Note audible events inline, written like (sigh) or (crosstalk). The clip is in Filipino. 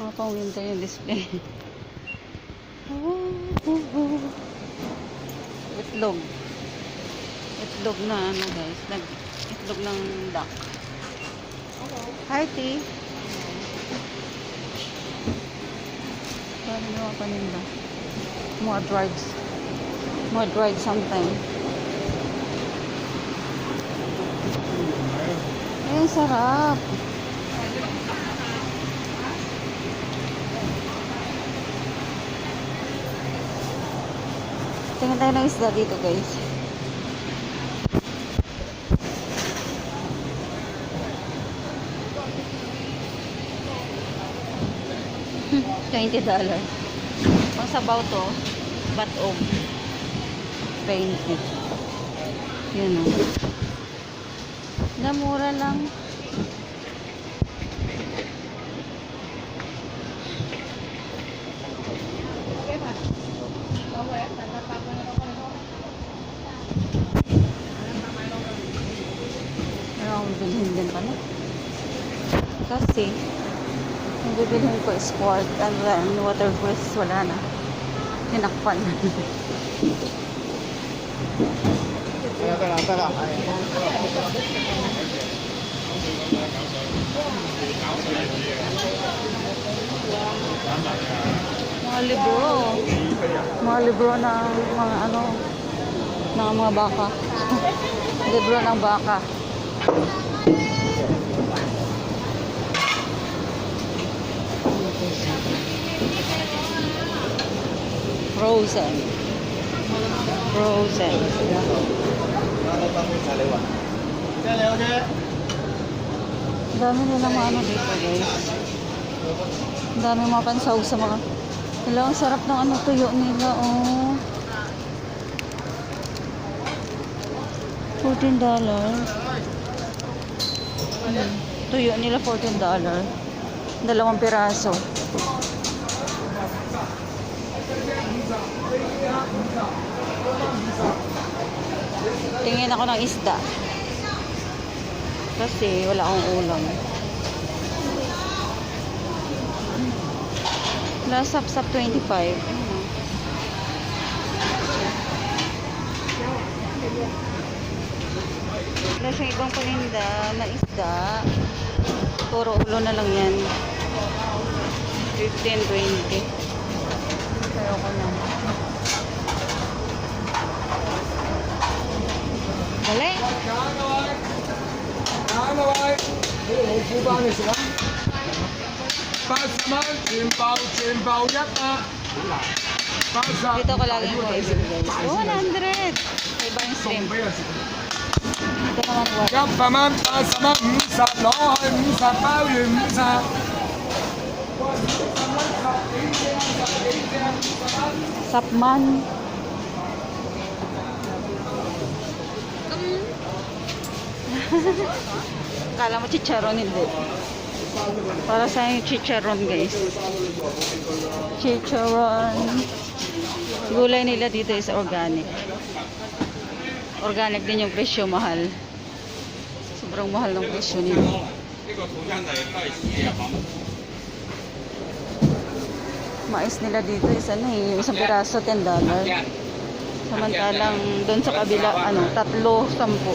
Mga pang winter yung display. Oh, oh, oh. Itlog. Itlog na ano guys. Nag itlog ng duck. Hi, T. Paano naman paninda? More dried. More dried sometime. Sarap. Tingin tayo ng isda dito, guys. (laughs) Twenty dollar. Ang sabaw to, batog. Twenty. Yun o. Namura lang. Pero akong bilhin din pala. Kasi, yung bibilhin ko is sport and then waterproof wala na. Hinakpan na. Tara, tara, tara. mga libro. Mga libro ng mga ano, ng mga baka. (laughs) libro ng baka. Frozen. Frozen. Ang dami nilang mga ano dito guys. Ang dami mga pansahog sa mga... Hello, ang sarap ng ano tuyo nila, oh. $14. Hmm. Tuyo nila $14. Dalawang piraso. Tingin ako ng isda. Kasi wala akong ulam. Last up sa 25. Ayun, oh. Wala siyang ibang paninda na isda. Puro ulo na lang yan. 15, 20. Pero ko na. Galing. Pasman, simbaw, simbaw, yata. Pasa. Dito ko lagi yung wave. 200. Iba yung stream. Ito naman po. Kapaman, pasaman, misa, lohan, misa, pawin, misa. Sapman. Sapman. Kala mo chicharon hindi. Para sa yung chicharon guys. Chicharon. Gulay nila dito is organic. Organic din yung presyo mahal. Sobrang mahal ng presyo nila. Mais nila dito is ano eh, isang piraso 10 dollar. Samantalang doon sa kabila, ano, tatlo, sampu.